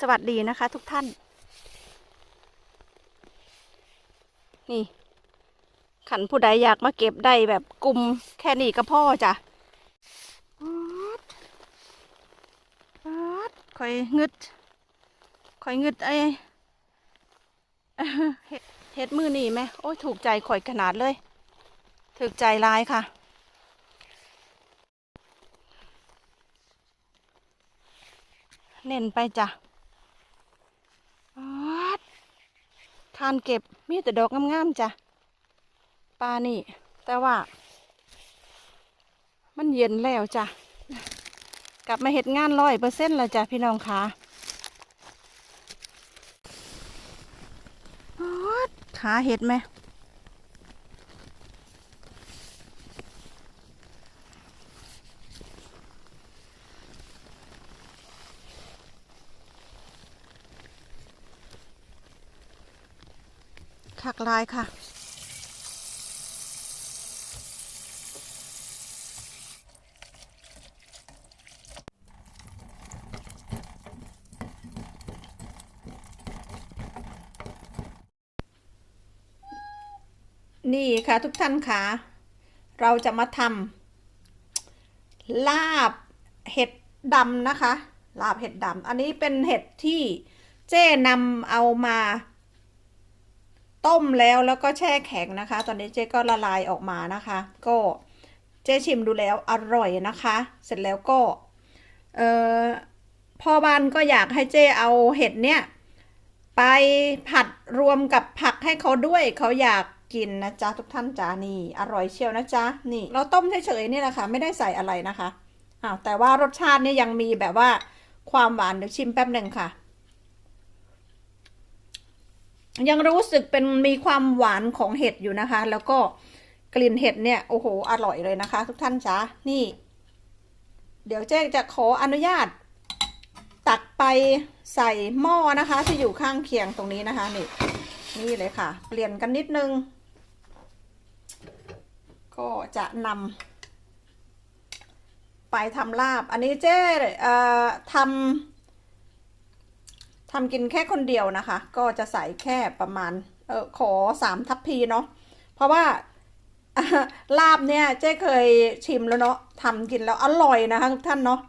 สวัสดีนะคะทุกท่าน นี่ ขันผู้ใดอยากมาเก็บได้แบบกลุ่มแค่นี้ก็พ่อจ้ะคอยงึดคอยงึดไอเฮ็ดมือหนีไหมโอ้ยถูกใจข่อยขนาดเลย ถูกใจลายค่ะ เน้นไปจ้ะ ป๊าดทานเก็บมีแต่ดอกงามๆจ้ะปลานี่ แต่ว่า มันเย็นแล้วจ้ะ กลับมาเห็ดงานร้อยเปอร์เซ็นต์แล้วจ้ะพี่น้องคะป๊าขาเห็ดไหม คักลายค่ะ นี่ค่ะทุกท่านค่ะเราจะมาทำลาบเห็ดดำนะคะ ลาบเห็ดดำอันนี้เป็นเห็ดที่เจ้นำเอามา ต้มแล้วแล้วก็แช่แข็งนะคะ ตอนนี้เจ๊ก็ละลายออกมานะคะ ก็เจ๊ชิมดูแล้วอร่อยนะคะ เสร็จแล้วก็เออพ่อบ้านก็อยากให้เจ๊เอาเห็ดเนี่ย ไปผัดรวมกับผักให้เขาด้วยเขาอยากกินนะจ๊ะทุกท่านจ้านี่ อร่อยเชียวนะจ๊ะนี่ เราต้มเฉยๆนี่แหละค่ะไม่ได้ใส่อะไรนะคะอ้าวแต่ว่ารสชาติเนี่ยยังมีแบบว่าความหวานเดี๋ยวชิมแป๊บหนึ่งค่ะ ยังรู้สึกเป็นมีความหวานของเห็ดอยู่นะคะ แล้วก็กลิ่นเห็ดเนี่ยโอ้โหอร่อยเลยนะคะ ทุกท่านจ้านี่ เดี๋ยวเจ๊จะขออนุญาต ตักไปใส่หม้อนะคะ ที่อยู่ข้างเคียงตรงนี้นะคะนี่นี่เลยค่ะ เปลี่ยนกันนิดนึง ก็จะนำไปทำลาบ อันนี้เจ๊เอ่อทำ ทำกินแค่คนเดียวนะคะ ก็จะใส่แค่ประมาณเออขอสามทัพพีเนาะเพราะว่าลาบเนี่ยเจ๊เคยชิมแล้วเนาะทำกินแล้วอร่อยนะคะทุกท่านเนาะ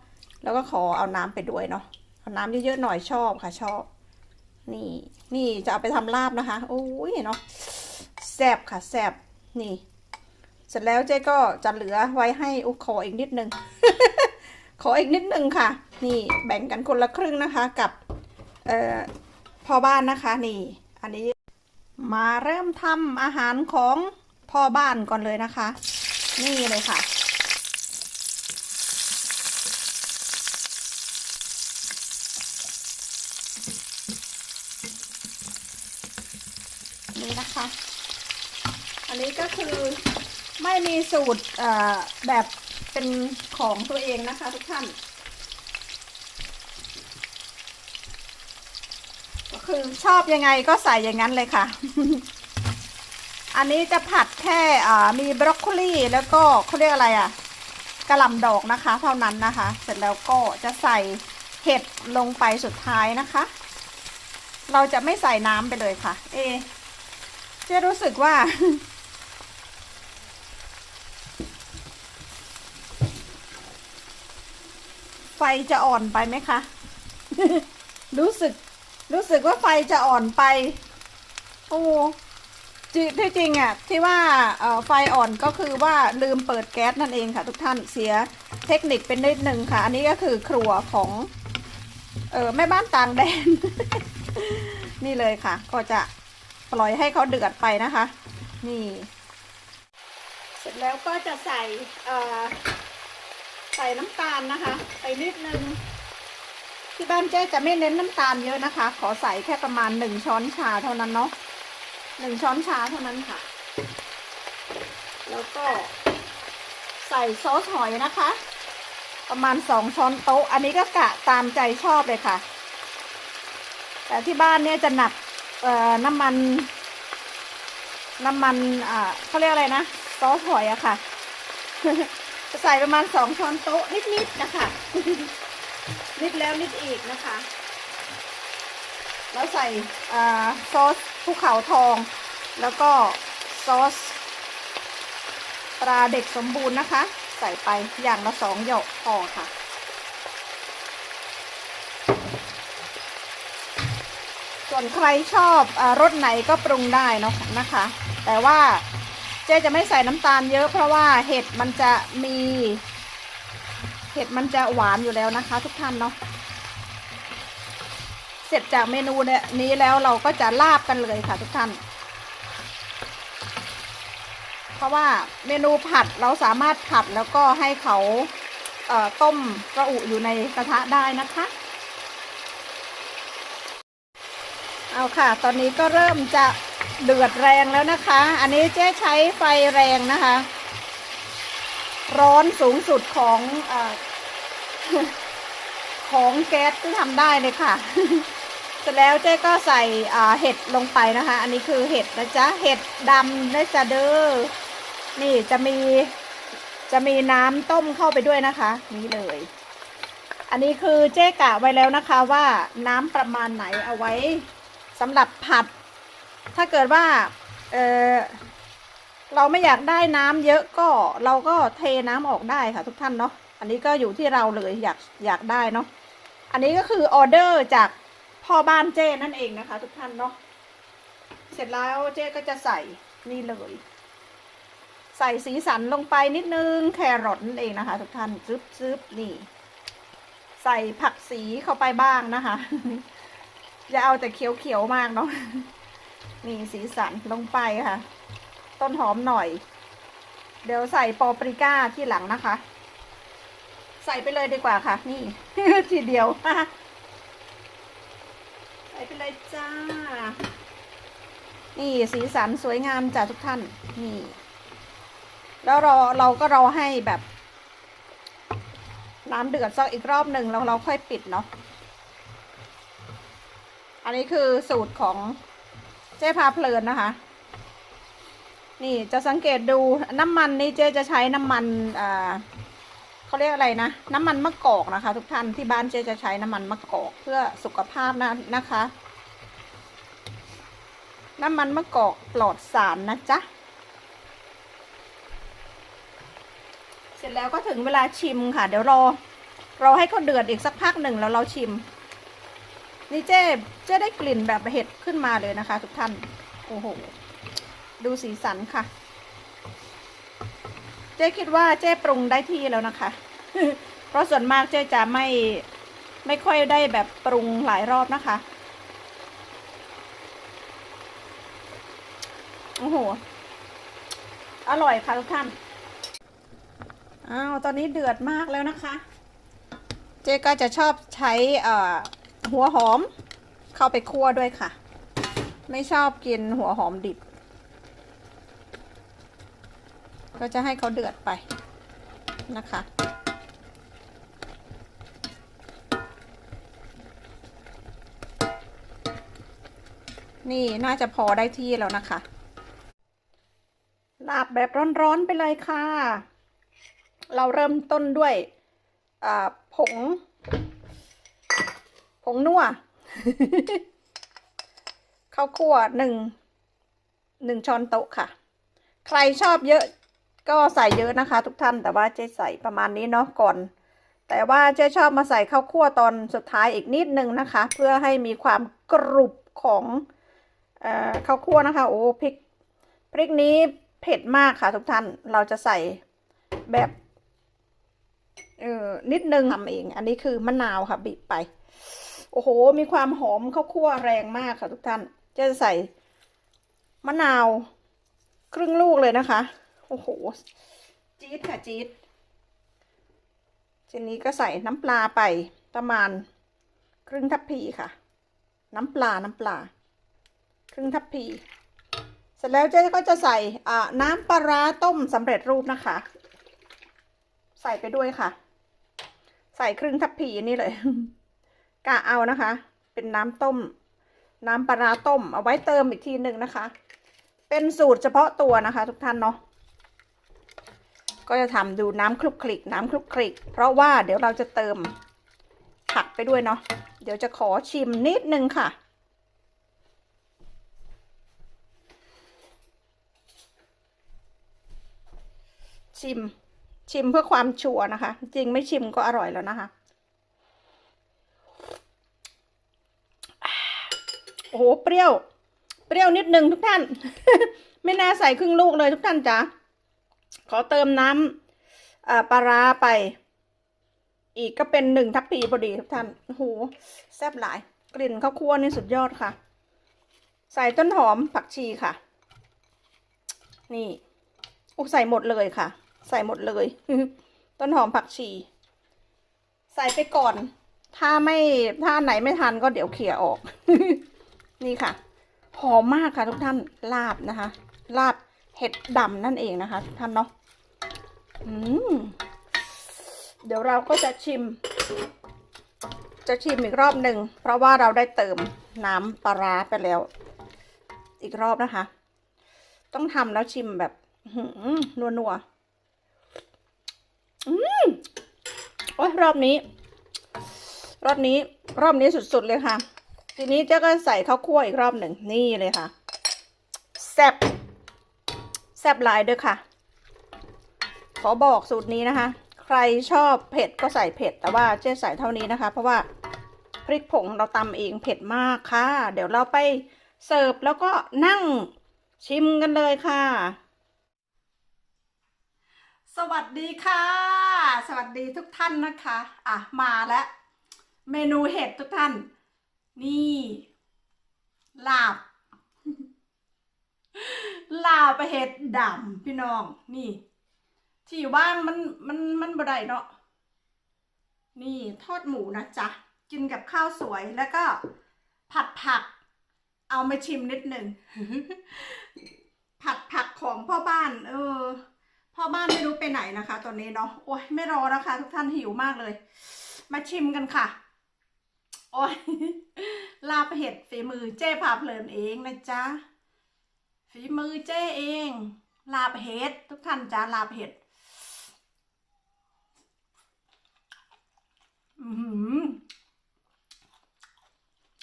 แล้วก็ขอเอาน้ำไปด้วยเนาะเอาน้ำเยอะๆหน่อยชอบค่ะชอบ นี่นี่จะเอาไปทำลาบนะคะโอ้ยเนาะแซบค่ะแซบนี่ เสร็จแล้วเจ๊ก็จะเหลือไว้ให้อุขออีกนิดนึงขออีกนิดนึงค่ะ นี่แบ่งกันคนละครึ่งนะคะ กับ เอ่อพ่อบ้านนะคะนี่ อันนี้มาเริ่มทำอาหารของพ่อบ้านก่อนเลยนะคะ นี่เลยค่ะ นี่นะคะ อันนี้ก็คือไม่มีสูตรแบบเป็นของตัวเองนะคะทุกท่าน คือชอบยังไงก็ใส่อย่างนั้นเลยค่ะ อันนี้จะผัดแค่อ่ามีบรอกโคลีแล้วก็เขาเรียกอะไรอะกระหล่ำดอกนะคะ เท่านั้นนะคะ เสร็จแล้วก็จะใส่เห็ดลงไปสุดท้ายนะคะ เราจะไม่ใส่น้ำไปเลยค่ะ เอเจะรู้สึกว่า ไฟจะอ่อนไปไหมคะ รู้สึก รู้สึกว่าไฟจะอ่อนไปโอ้จริที่จริงอะที่ว่าไฟอ่อนก็คือว่าลืมเปิดแก๊สนั่นเองค่ะ ทุกท่านเสียเทคนิคเป็นนิดหนึ่งค่ะ อันนี้ก็คือครัวของเออแม่บ้านต่างแดน นี่เลยค่ะ ก็จะปล่อยให้เขาเดือดไปนะคะ นี่ เสร็จแล้วก็จะใส่ใส่น้ำตาลนะคะ ไปนิดนึง ที่บ้านเจ๊จะไม่เน้นน้ำตาลเยอะนะคะ ขอใส่แค่ประมาณหนึ่งช้อนชาเท่านั้นเนาะหนึ่งช้อนชาเท่านั้นค่ะ แล้วก็ใส่ซอสหอยนะคะ ประมาณสองช้อนโต๊ะ อันนี้ก็กะตามใจชอบเลยค่ะ แต่ที่บ้านเนี่ยจะหนักเอ่อน้ำมัน น้ำมันอ่าเขาเรียกอะไรนะซอสหอยอะค่ะ จะใส่ประมาณสองช้อนโต๊ะนิดๆนะคะ นิดแล้วนิดอีกนะคะ แล้วใส่ซอสภูเขาทอง แล้วก็ซอสตราเด็กสมบูรณ์นะคะ ใส่ไปอย่างละสองหยกพอค่ะส่วนใครชอบอรสไหนก็ปรุงได้เนาะนะคะ แต่ว่าเจ๊จะไม่ใส่น้ำตาลเยอะเพราะว่าเห็ดมันจะมี เห็ดมันจะหวานอยู่แล้วนะคะ ทุกท่านเนาะเสร็จจากเมนูเนี่ยนี้แล้วเราก็จะลาบกันเลยค่ะทุกท่าน เพราะว่าเมนูผัดเราสามารถผัดแล้วก็ให้เขาเต้มกระอุอยู่ในกระทะได้นะคะ เอาค่ะ ตอนนี้ก็เริ่มจะเดือดแรงแล้วนะคะ อันนี้เจ๊ใช้ไฟแรงนะคะ ร้อนสูงสุดของอของแก๊สที่ทำได้เลยค่ะ เสร็จแล้วเจ๊ก็ใส่เห็ดลงไปนะคะ อันนี้คือเห็ดนะจ๊ะ เห็ดดำนะจ๊ะเด้อ นี่จะมีจะมีน้ำต้มเข้าไปด้วยนะคะ นี่เลย อันนี้คือเจ๊กะไว้แล้วนะคะว่าน้ำประมาณไหนเอาไว้สำหรับผัด ถ้าเกิดว่า เออ เราไม่อยากได้น้ำเยอะก็เราก็เทน้ำออกได้ค่ะทุกท่านเนาะอันนี้ก็อยู่ที่เราเลยอยากอยากได้เนาะอันนี้ก็คือออเดอร์จากพ่อบ้านเจ้นั่นเองนะคะ ทุกท่านเนาะเสร็จแล้วเจ้ก็จะใส่นี่เลย ใส่สีสันลงไปนิดนึงแครอทนั่นเองนะคะ ทุกท่านซึบซึบนี่ ใส่ผักสีเข้าไปบ้างนะคะอย่าเอาแต่เขียวๆมากเนาะนี่สีสันลงไปค่ะ ต้นหอมหน่อย เดี๋ยวใส่ปอปริก้าที่หลังนะคะ ใส่ไปเลยดีกว่าค่ะ นี่ ทีเดียว ใส่ไปเลยจ้า นี่สีสันสวยงามจ้ะทุกท่าน นี่ แล้วเราเราก็รอให้แบบ น้ำเดือดสักอีกรอบหนึ่งแล้วเราค่อยปิดเนาะ อันนี้คือสูตรของเจ๊พาเพลินนะคะ นี่จะสังเกตดูน้ำมันนี่เจ๊จะใช้น้ำมันอ่าเขาเรียกอะไรนะ น้ำมันมะกอกนะคะ ทุกท่านที่บ้านเจ๊จะใช้น้ำมันมะกอกเพื่อสุขภาพนะนะคะ น้ำมันมะกอกปลอดสารนะจ๊ะเสร็จแล้วก็ถึงเวลาชิมค่ะ เดี๋ยวรอรอให้เขาเดือดอีกสักพักหนึ่งแล้วเราชิม นี่เจ๊เจ๊ได้กลิ่นแบบเห็ดขึ้นมาเลยนะคะ ทุกท่าน โอ้โห ดูสีสันค่ะ เจ๊คิดว่าเจ๊ปรุงได้ที่แล้วนะคะ เพราะส่วนมากเจ๊จะไม่ไม่ค่อยได้แบบปรุงหลายรอบนะคะ โอ้โห อร่อยค่ะทุกท่าน อ้าว ตอนนี้เดือดมากแล้วนะคะ เจ๊ก็จะชอบใช้หัวหอมเข้าไปคั่วด้วยค่ะ ไม่ชอบกินหัวหอมดิบ ก็จะให้เขาเดือดไปนะคะ นี่น่าจะพอได้ที่แล้วนะคะ ลาบแบบร้อนๆไปเลยค่ะ เราเริ่มต้นด้วยผง ผงนัวข้าวคั่วหนึ่งหนึ่งช้อนโต๊ะค่ะ ใครชอบเยอะ ก็ใส่เยอะนะคะ ทุกท่านแต่ว่าเจ๊ใส่ประมาณนี้เนาะก่อน แต่ว่าเจ๊ชอบมาใส่ข้าวคั่วตอนสุดท้ายอีกนิดนึงนะคะ เพื่อให้มีความกรุบของเอ่อข้าวคั่วนะคะ โอ้พริกพริกนี้เผ็ดมากค่ะ ทุกท่านเราจะใส่แบบเออนิดนึงทำเอง อันนี้คือมะนาวค่ะบีบไป โอ้โห มีความหอมข้าวคั่วแรงมากค่ะทุกท่าน จะใส่มะนาวครึ่งลูกเลยนะคะ โอ้โห จี๊ดค่ะจี๊ดทีนี้ก็ใส่น้ำปลาไปประมาณครึ่งทัพพีค่ะ น้ำปลา น้ำปลา ครึ่งทัพพี เสร็จแล้วเจ๊ก็จะใส่อ่าน้ำปลาร้าต้มสำเร็จรูปนะคะ ใส่ไปด้วยค่ะ ใส่ครึ่งทัพพีนี่เลยกะเอานะคะ เป็นน้ำต้ม น้ำปลาร้าต้ม เอาไว้เติมอีกทีหนึ่งนะคะ เป็นสูตรเฉพาะตัวนะคะ ทุกท่านเนาะ ก็จะทำดูน้ำคลุกคลิกน้ำคลุกคลิก เพราะว่าเดี๋ยวเราจะเติมผักไปด้วยเนาะเดี๋ยวจะขอชิมนิดนึงค่ะ ชิมชิมเพื่อความชัวร์นะคะ จริงไม่ชิมก็อร่อยแล้วนะคะโอ้โหเปรี้ยว เปรี้ยวนิดนึงทุกท่าน ไม่น่าใส่ครึ่งลูกเลยทุกท่านจ้ะ ขอเติมน้ำปลาร้าไป อีกก็เป็นหนึ่งทัพพีพอดีทุกท่านโอ้โหแซ่บหลาย กลิ่นข้าวคั่วนี่สุดยอดค่ะ ใส่ต้นหอมผักชีค่ะ นี่อุใส่หมดเลยค่ะ ใส่หมดเลย ต้นหอมผักชี ใส่ไปก่อน ถ้าไม่ถ้าไหนไม่ทันก็เดี๋ยวเขี่ยออก นี่ค่ะหอมมากค่ะทุกท่านลาบนะคะ ลาบเห็ดดำนั่นเองนะคะ ทุกท่านเนาะ เดี๋ยวเราก็จะชิม จะชิมอีกรอบหนึ่ง เพราะว่าเราได้เติมน้ำปลาร้าไปแล้ว อีกรอบนะคะ ต้องทำแล้วชิมแบบนัวนัวๆอืมโอ้ยรอบนี้ รอบนี้ รอบนี้สุดๆเลยค่ะ ทีนี้เจ๊ก็ใส่ข้าวคั่วอีกรอบหนึ่งนี่เลยค่ะ แซ่บแซ่บหลายด้วยค่ะ ขอบอกสูตรนี้นะคะ ใครชอบเผ็ดก็ใส่เผ็ด แต่ว่าเจ๊ใส่เท่านี้นะคะ เพราะว่าพริกผงเราตำเองเผ็ดมากค่ะ เดี๋ยวเราไปเสิร์ฟแล้วก็นั่งชิมกันเลยค่ะ สวัสดีค่ะ สวัสดีทุกท่านนะคะ อะมาแล้ว เมนูเห็ดทุกท่าน นี่ลาบลาบเห็ดดำพี่น้อง นี่ ที่ว่างมันมันมันบ่ได้เนาะนี่ทอดหมูนะจ๊ะ กินกับข้าวสวยแล้วก็ผัดผัก เอามาชิมนิดหนึ่งผัดผักของพ่อบ้าน เออ พ่อบ้านไม่รู้ไปไหนนะคะ ตอนนี้เนาะโอ้ยไม่รอแล้วค่ะทุกท่านหิวมากเลย มาชิมกันค่ะ โอ้ยลาบเห็ดฝีมือเจ้พาเพลินเองนะจ๊ะฝีมือเจ้เอง ลาบเห็ดทุกท่านจ้าลาบเห็ด อือหื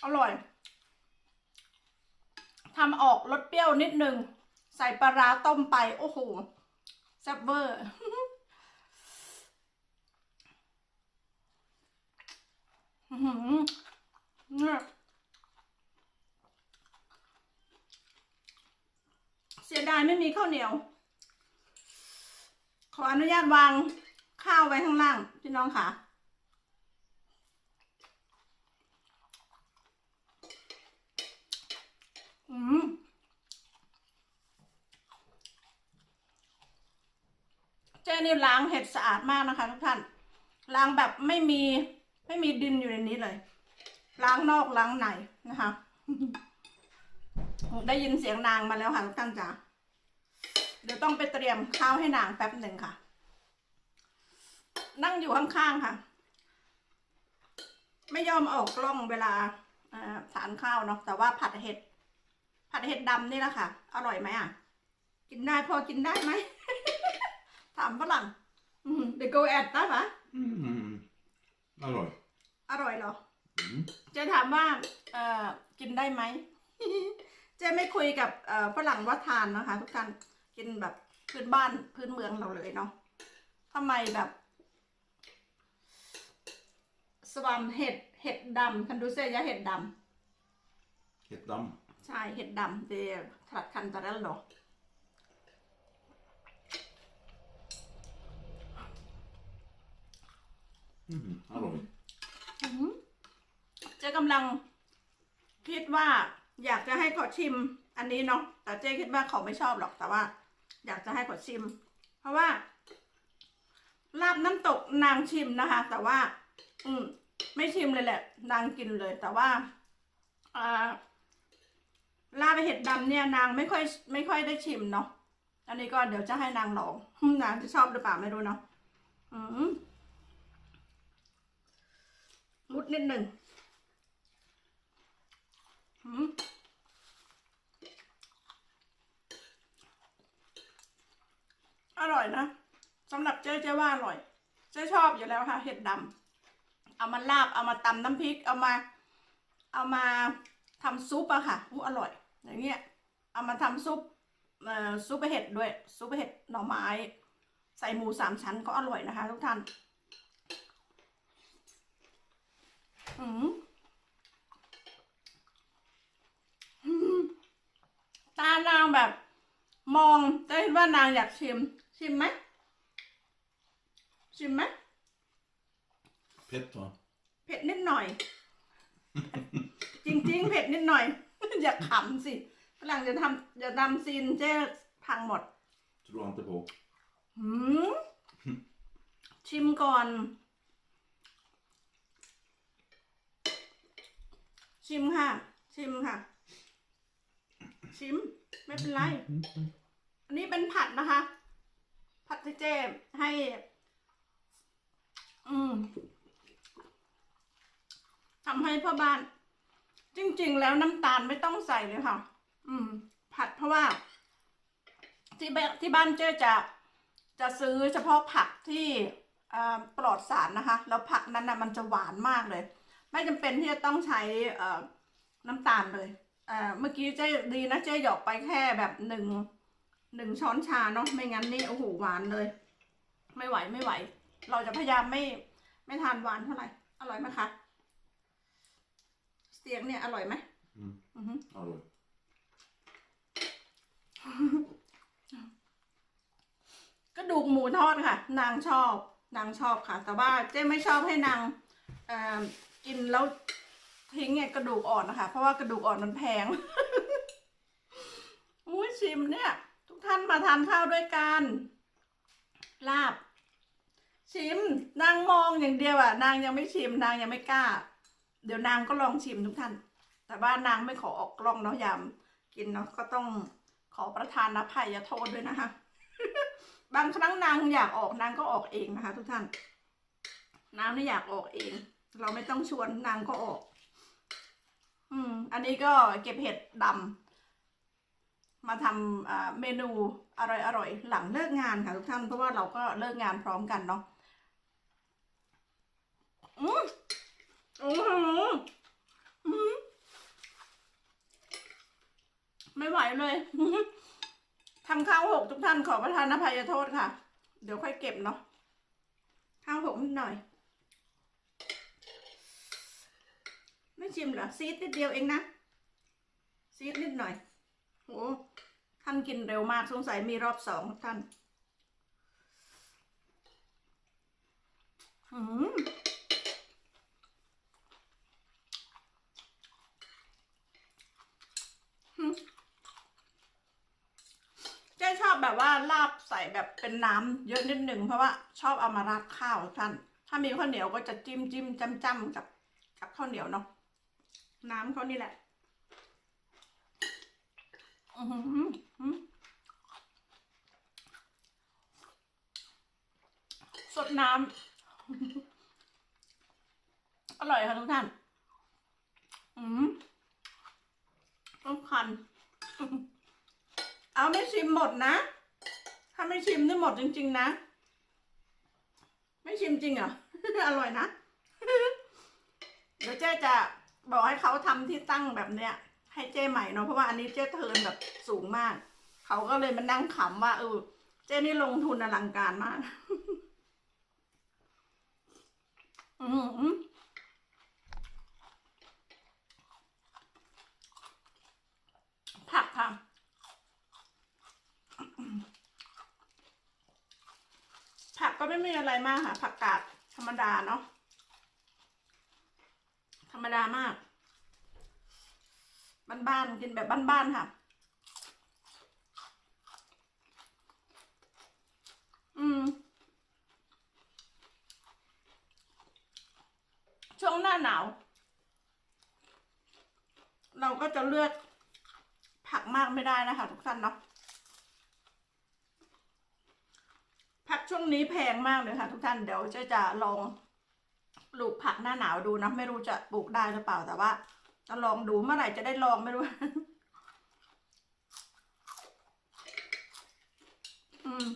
อร่อยทำออกรสเปรี้ยวนิดนึง ใส่ปลาร้าต้มไป โอ้โหแซ่บเวอร์เสียดายไม่มีข้าวเหนียว ขออนุญาตวางข้าวไว้ข้างล่าง พี่น้องค่ะ อืมเจนี่ล้างเห็ดสะอาดมากนะคะทุกท่าน ล้างแบบไม่มีไม่มีดินอยู่ในนี้เลย ล้างนอกล้างในนะคะได้ยินเสียงนางมาแล้วค่ะทุกท่านจ๋าเดี๋ยวต้องไปเตรียมข้าวให้นางแป๊บหนึ่งค่ะ นั่งอยู่ข้างๆค่ะ ไม่ยอมออกกล้องเวลาทานข้าวเนาะแต่ว่าผัดเห็ด ผัดเห็ดดำนี่แหละค่ะ อร่อยไหมอะ กินได้พอกินได้ไหม ถามฝรั่งเดี๋ยว go at ได้ปะ Mm. Hallå. อร่อยเหรอ Mm. เจะถามว่าเอ่อกินได้ไหม เจะไม่คุยกับเอ่อฝรั่งว่าทานนะคะ ทุกท่านกินแบบพื้นบ้านพื้นเมืองเราเลยเนาะทำไมแบบ สวามเห็ดเห็ดดำคันดูเซยะเห็ดด Ett damm. ำ ใช่เห็ดดำเดทรัดคันตาเรลโน Mm. Hallå. เจ๊กำลังคิดว่าอยากจะให้เขาชิมอันนี้เนาะแต่เจ๊คิดว่าเขาไม่ชอบหรอกแต่ว่า อยากจะให้เขาชิม เพราะว่า ลาบน้ำตกนางชิมนะคะ แต่ว่า อืม ไม่ชิมเลยแหละ นางกินเลย แต่ว่าอ่า ลาบเห็ดดำเนี่ยนางไม่ค่อยไม่ค่อยได้ชิมเนาะ อันนี้ก็เดี๋ยวจะให้นางลอง นางจะชอบหรือเปล่าไม่รู้เนาะ อืมมุดนิดหนึ่งหืมอร่อยนะสำหรับเจ๊เจ๊ว่าอร่อย เจ๊ชอบอยู่แล้วค่ะ เห็ดดำเอามาลาบเอามาตำน้ำพริก เอามา เอามา ทำซุปอะค่ะอู้อร่อย อย่างเงี้ยเอามาทำซุปเอ่อซุปเห็ดด้วยซุปเห็ดหน่อไม้ ใส่หมูสามชั้นก็อร่อยนะคะ ทุกท่านอืมอืมตานางแบบ มองจะเห็นว่านางอยากชิม ชิมไหมชิมไหม Petter. เผ็ดนิดหน่อย จริง ๆ เผ็ดนิดหน่อย อย่าขำสิฝรั่งจะทำจะทำซีนเจ๊พังหมด Tror inte på. หืมชิมก่อน ชิมค่ะ ชิมค่ะ ชิม ไม่เป็นไร อันนี้เป็นผัดนะคะ ผัดที่เจ๊ให้ อืมทำให้พ่อบ้าน จริง ๆ แล้วน้ำตาลไม่ต้องใส่เลยค่ะ อืม ผัดเพราะว่า ที่บ้านที่บ้านเจ๊จะจะซื้อเฉพาะผักที่ปลอดสารนะคะ แล้วผักนั้นนะมันจะหวานมากเลย ไม่จำเป็นที่จะต้องใช้น้ำตาลเลยเมื่อกี้เจ๊ดีนะเจ๊หยอกไปแค่แบบหนึ่งหนึ่งช้อนชาเนาะไม่งั้นนี่โอ้โหหวานเลย ไม่ไหวไม่ไหว เราจะพยายามไม่ไม่ทานหวานเท่าไหร่อร่อยไหมคะ สียงเนี่ยอร่อยไหม Mm. อือฮึ Halloj. กระดูกหมูทอดค่ะ นางชอบ นางชอบค่ะ แต่ว่าเจ๊ไม่ชอบให้นางเอ่อกินแล้วทิ้งไงกระดูกอ่อนนะคะ เพราะว่ากระดูกอ่อนมันแพง อุ้ยชิมเนี่ย ทุกท่านมาทานข้าวด้วยกัน ลาบ ชิม นางมองอย่างเดียวอะ นางยังไม่ชิม นางยังไม่กล้า เดี๋ยวนางก็ลองชิมทุกท่าน แต่ว่านางไม่ขอออกกล้องเนาะยามกินเนาะก็ต้องขอประทานอภัยโทษด้วยนะคะ บางครั้งนางอยากออกนางก็ออกเองนะคะ ทุกท่าน นางไม่อยากออกเอง เราไม่ต้องชวนนางก็ออก อืม อันนี้ก็เก็บเห็ดดำมาทำอ่าเมนูอร่อยๆหลังเลิกงานค่ะทุกท่านเพราะว่าเราก็เลิกงานพร้อมกันเนาะอืม อืมอืมไม่ไหวเลยทำข้าวหกทุกท่านขอประทานอภัยโทษค่ะ เดี๋ยวค่อยเก็บเนาะข้าวหกนิดหน่อย ไม่ชิมเหรอซีดนิดเดียวเองนะซีดนิดหน่อยโอ้ท่านกินเร็วมากสงสัยมีรอบสองท่าน อืมอืม เจ๊ชอบ แบบว่าลาบใส่แบบเป็นน้ำเยอะนิดหนึ่งเพราะว่าชอบเอามาราดข้าวท่าน ถ้ามีข้าวเหนียวก็จะจิ้มจิ้มจ้ำจ้ำกับกับข้าวเหนียวเนาะน้ำเขานี่แหละอื้อหือหือสดน้ำอร่อยค่ะทุกท่าน อืมต้องคันเอาไม่ชิมหมดนะ ถ้าไม่ชิมนี่หมดจริง ๆ นะ ไม่ชิมจริงเหรอ อร่อยนะ เดี๋ยวเจ๊จะบอกให้เขาทำที่ตั้งแบบเนี้ย ให้เจ๊ใหม่เนาะเพราะว่าอันนี้เจ๊เทินแบบสูงมาก เขาก็เลยมานั่งขำว่าเออเจ๊นี่ลงทุนอลังการมาก อืมผักค่ะ ผักก็ไม่มีอะไรมากค่ะ ผักกาดธรรมดาเนาะธรรมดามากบ้านๆกินแบบบ้านๆค่ะ อืม ช่วงหน้าหนาว เราก็จะเลือกผักมากไม่ได้นะคะทุกท่านเนาะ ผัก ช่วงนี้แพงมากเลยค่ะ ทุกท่านเดี๋ยวจะจะลองปลูกผักหน้าหนาวดูนะ ไม่รู้จะปลูกได้หรือเปล่าแต่ว่าจะลองดูเมื่อไหร่จะได้ลองไม่รู้ อืม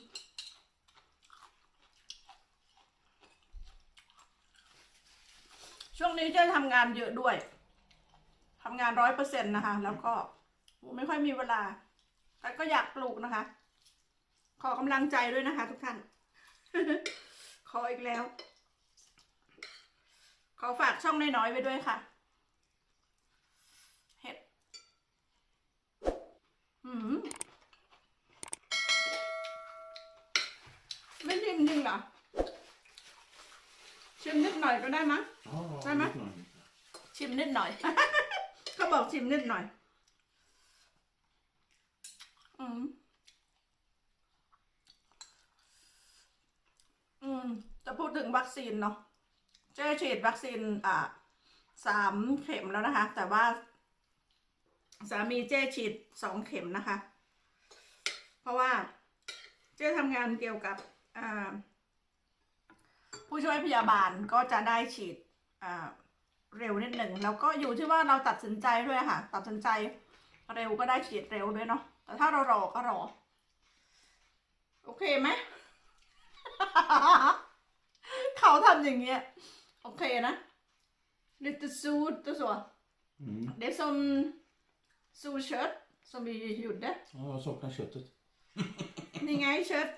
ช่วงนี้จะทำงานเยอะด้วยทำงานร้อยเปอร์เซ็นต์นะคะ แล้วก็ไม่ค่อยมีเวลาแต่ก็อยากปลูกนะคะ ขอกำลังใจด้วยนะคะทุกท่าน ขออีกแล้ว ขอฝากช่องน้อยๆไว้ด้วยค่ะ เห็ดอืมไม่ชิมจริงเหรอ ชิมนิดหน่อยก็ได้มั้ย Ja, Nej, men. lite grann. ชิมนิดหน่อย เขาบอกชิมนิดหน่อย อืม มจะพูดถึงวัคซีนเนาะเจ๊ฉีดวัคซีนอ่าสามเข็มแล้วนะคะ แต่ว่า สามีเจ๊ฉีดสองเข็มนะคะ เพราะว่าเจ๊ทำงานเกี่ยวกับอ่าผู้ช่วยพยาบาลก็จะได้ฉีดอ่าเร็วนิดหนึ่งแล้วก็อยู่ที่ว่าเราตัดสินใจด้วยค่ะ ตัดสินใจเร็วก็ได้ฉีดเร็วด้วยเนาะแต่ถ้าเรารอก็รอ โอเคไหม เขาทำอย่างเงี้ย โอเคนะ lite surt och så Mm. det är som solkött som vi gjorde Ja, jag saknar köttet. นี่ไงเชิด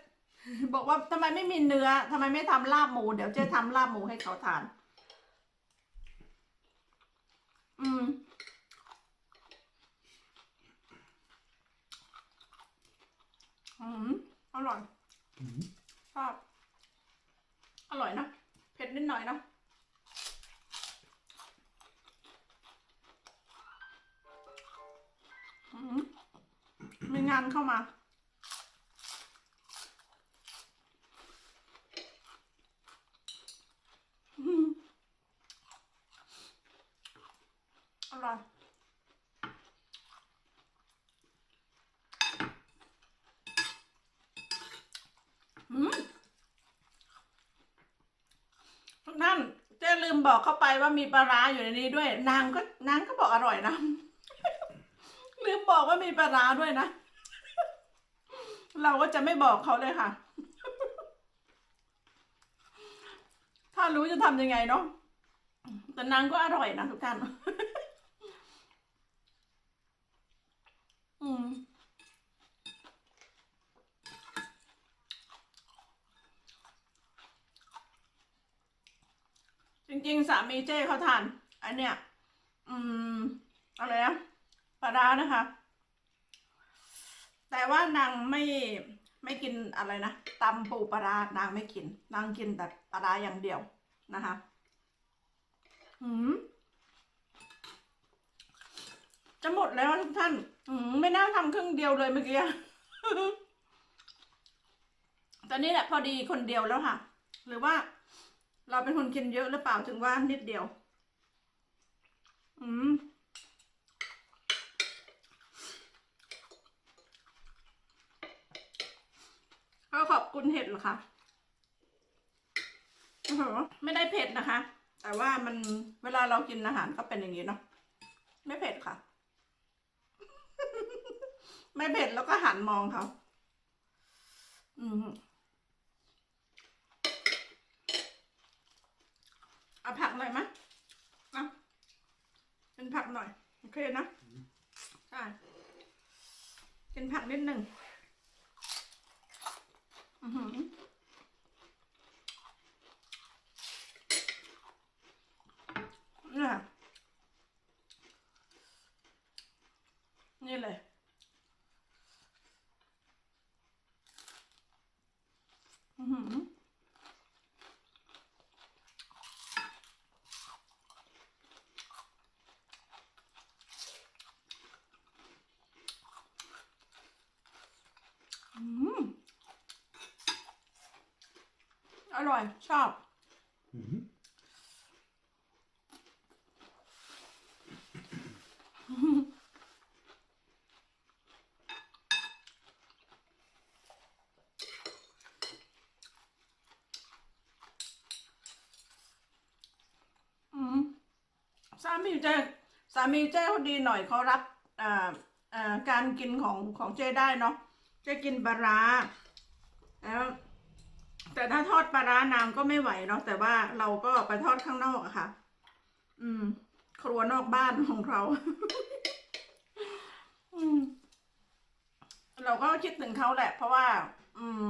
บอกว่าทำไมไม่มีเนื้อทำไมไม่ทำลาบหมู เดี๋ยวเจะทำลาบหมูให้เขาทาน อืม อืม อร่อย Mm. ชอบ อร่อยนะเผ็ดนิดหน่อยนะมีงานเข้ามาอืมอร่อยอืมทุกท่านเจ๊ลื มบอกเข้าไปว่ามีปลาร้าอยู่ในนี้ด้วย นางก็นางก็บอกอร่อยนะลืมบอกว่ามีปลาร้าด้วยนะ เราก็จะไม่บอกเขาเลยค่ะ ถ้ารู้จะทำยังไงเนาะแต่นางก็อร่อยนะทุกท่าน อืม จ ริง ๆ สามีเจ้เขาทาน อันเนี้ย อืม อะไรนะปลาร้านะคะ แต่ว่านางไม่ไม่กินอะไรนะตำปูปลาร้านางไม่กิน นางกินแต่ปลาร้าอย่างเดียวนะคะอืมจะหมดแล้วทุกท่าน อืมไม่น่าทำครึ่งเดียวเลยเมื่อกี้ตอนนี้แหละพอดีคนเดียวแล้วค่ะ หรือว่า เราเป็นคนกินเยอะหรือเปล่าถึงว่านิดเดียว อืม ก็ขอบคุณเห็ดเหรอคะโอ้โหไม่ได้เผ็ดนะคะ แต่ว่ามันเวลาเรากินอาหารก็เป็นอย่างนี้เนาะ ไม่เผ็ดค่ะ ไม่เผ็ดแล้วก็หันมองเขา อืม เอาผักหน่อยไหมเอาเป็นผักหน่อย โอเคนะใช่เป็นผักนิดหนึ่งอือหือเนี่ยค่ะนี่เลย อือหือ อืม อ ร่อย ชอบ Mhm. อืมสามีเจ้สามีเจ้เขาดีหน่อยเขารับอ่าอ่าการกินของของเจ้ได้เนาะเจ้กินปลาร้าแล้ว แต่ถ้าทอดปลาร้านางก็ไม่ไหวเนาะแต่ว่าเราก็ไปทอดข้างนอกอะค่ะ อืม ครัวนอกบ้านของเรา อืม เราก็คิดถึงเขาแหละ เพราะว่า อืม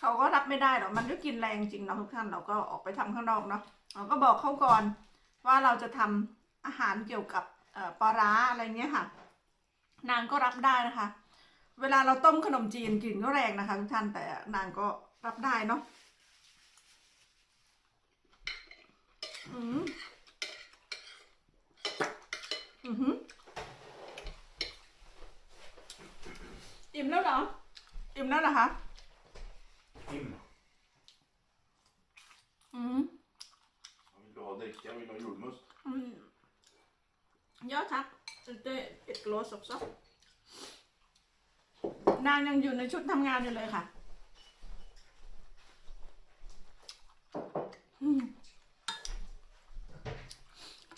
เขาก็รับไม่ได้หรอกมันก็กินแรงจริงเนาะทุกท่านเราก็ออกไปทำข้างนอกเนาะเราก็บอกเขาก่อน ว่าเราจะทำอาหารเกี่ยวกับปลาร้าอะไรเงี้ยค่ะ นางก็รับได้นะคะ เวลาเราต้มขนมจีนกลิ่นก็แรงนะคะทุกท่านแต่นางก็ รับได้เนาะอืมอือหืออิ่มแล้วเหรอ อิ่มแล้วเหรอคะ Tim. อืม Jag vill ha dricka, jag vill ha julmust. Mm. Ja tack. Det är ett glas också. นางยังอยู่ในชุดทำงานอยู่เลยค่ะอืม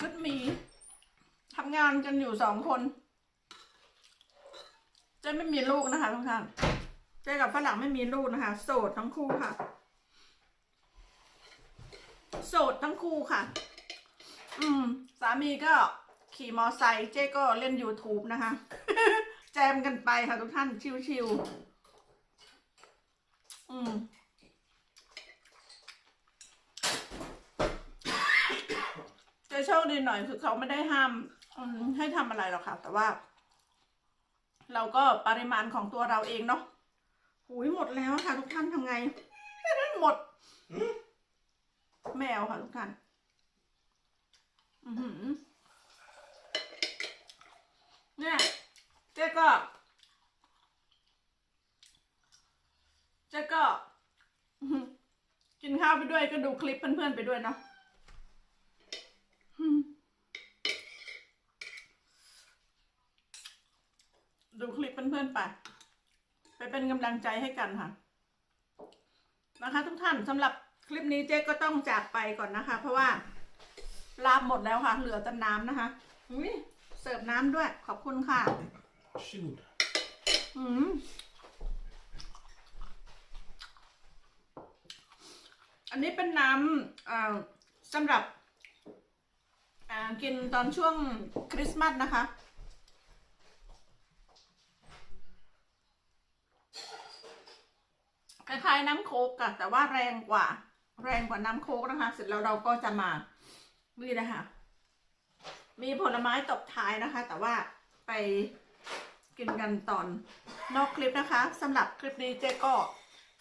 ชุดหมีทำงานกันอยู่สองคนเจ๊ไม่มีลูกนะคะทุกท่านเจ๊กับฝรั่งไม่มีลูกนะคะ โสดทั้งคู่ค่ะ โสดทั้งคู่ค่ะ อืม สามีก็ขี่มอไซค์เจ๊ก็เล่น YouTube นะคะ แจมกันไปค่ะทุกท่านชิวๆอืมเจะโชคดีหน่อยคือเขาไม่ได้ห้าม ให้ทำอะไรหรอกค่ะ แต่ว่า เราก็ปริมาณของตัวเราเองเนาะหุยหมดแล้วค่ะ ทุกท่านทำไง หมดแมวค่ะทุกท่านเนี่ยเจ๊ก็เจ๊ก็กินข้าวไปด้วยก็ดูคลิปเพื่อนๆไปด้วยเนาะอืม ดูคลิปเพื่อนๆไป ไปเป็นกำลังใจให้กันค่ะ นะคะทุกท่านสำหรับคลิปนี้เจ๊ก็ต้องจากไปก่อนนะคะ เพราะว่าลาบหมดแล้วค่ะ เหลือแต่น้ำนะคะอุ้ยเสิร์ฟน้ำด้วยขอบคุณค่ะ Varsågod. อืมอันนี้เป็นน้ำเอ่อสำหรับอ่ากินตอนช่วงคริสต์มาสนะคะ คล้ายน้ำโคกอะแต่ว่าแรงกว่า แรงกว่าน้ำโคกนะคะ เสร็จแล้วเราก็จะมานี่นะคะมีผลไม้ตบท้ายนะคะ แต่ว่าไปกินกันตอนนอกคลิปนะคะสำหรับคลิปนี้เจ๊ก็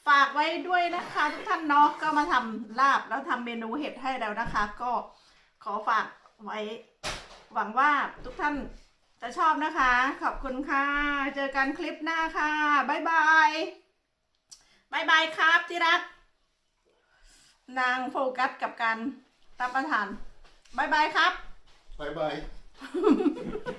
ฝากไว้ด้วยนะคะ ทุกท่านเนาะก็มาทำลาบแล้วทำเมนูเห็ดให้แล้วนะคะ ก็ขอฝากไว้ หวังว่าทุกท่านจะชอบนะคะ ขอบคุณค่ะ เจอกันคลิปหน้าค่ะ บ๊ายบาย บายบายครับที่รัก นางโฟกัสกับการรับประทานบายบายครับ บายบาย